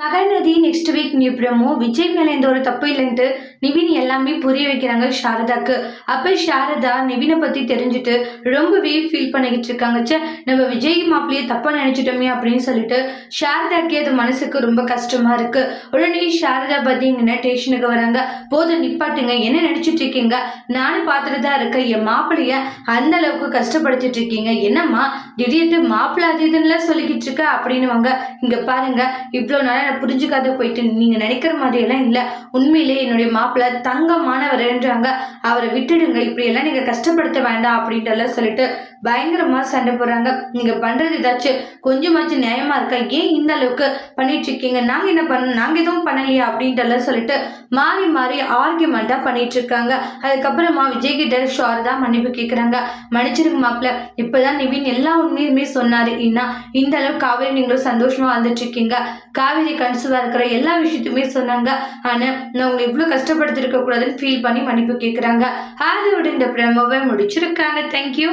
Mahanadi next week new promo Vijay மேல எந்த ஒரு தப்பு இல்லைன்ட்டு நிவின் எல்லாமே புரிய வைக்கிறாங்க சாரதாக்கு. அப்ப சாரதா நிவினை பத்தி தெரிஞ்சுட்டு ரொம்பவே ஃபீல் பண்ணிக்கிட்டு இருக்காங்க. சே நம்ம விஜய் மாப்பிள்ளையே தப்பா நினைச்சிட்டோமே அப்படின்னு சொல்லிட்டு சாரதாக்கே அது மனசுக்கு ரொம்ப கஷ்டமா இருக்கு. உடனே சாரதா பார்த்தீங்கன்னா டேஷனுக்கு வராங்க. போதும் நிப்பாட்டுங்க என்ன நினைச்சிட்டு இருக்கீங்க? நானும் பார்த்துட்டு தான் இருக்கேன். என் மாப்பிள்ளைய அந்த அளவுக்கு கஷ்டப்படுத்திட்டு இருக்கீங்க. என்னம்மா திடீர்னு மாப்பிள்ளை அது சொல்லிக்கிட்டு இருக்க அப்படின்னு வாங்க இங்க பாருங்க இவ்வளோ நாள் புரிஞ்சுக்காத போயிட்டு நீங்க நினைக்கிற மாதிரி எல்லாம் இல்ல. உண்மையிலேயே என்னுடைய மாப்பிள்ளை தங்கமானவர்ன்றாங்க அவரை விட்டுடுங்க இப்படி எல்லாம் நீங்க கஷ்டப்படுத்த வேண்டாம் அப்படின்ட்டு எல்லாம் சொல்லிட்டு பயங்கரமா சண்டை போடுறாங்க. நீங்க பண்றது ஏதாச்சும் கொஞ்சமாச்சும் நியாயமா இருக்கா? ஏன் இந்த அளவுக்கு பண்ணிட்டு இருக்கீங்க? நாங்க என்ன பண்ணோம் நாங்க எதுவும் பண்ணலையா? அப்படின்ட்டு எல்லாம் சொல்லிட்டு மாறி மாறி ஆர்கியூமெண்டா பண்ணிட்டு இருக்காங்க. அதுக்கப்புறமா விஜய் கிட்ட ஷாரதா மன்னிப்பு கேட்குறாங்க மன்னிச்சிருங்க மாப்பிள்ள இப்பதான் நிவின் எல்லா உண்மையுமே சொன்னாரு. ஏன்னா இந்த அளவுக்கு காவேரி நீங்களும் சந்தோஷமா வந்துட்டு இருக்கீங்க. காவேரி கன்சீவா இருக்கிற எல்லா விஷயத்தையுமே சொன்னாங்க. ஆனா நான் உங்களை இவ்வளவு கஷ்டப்படுத்திருக்க கூடாதுன்னு ஃபீல் பண்ணி மன்னிப்பு கேக்குறாங்க. அதோட இந்த பிரமோவை முடிச்சிருக்காங்க. தேங்க்யூ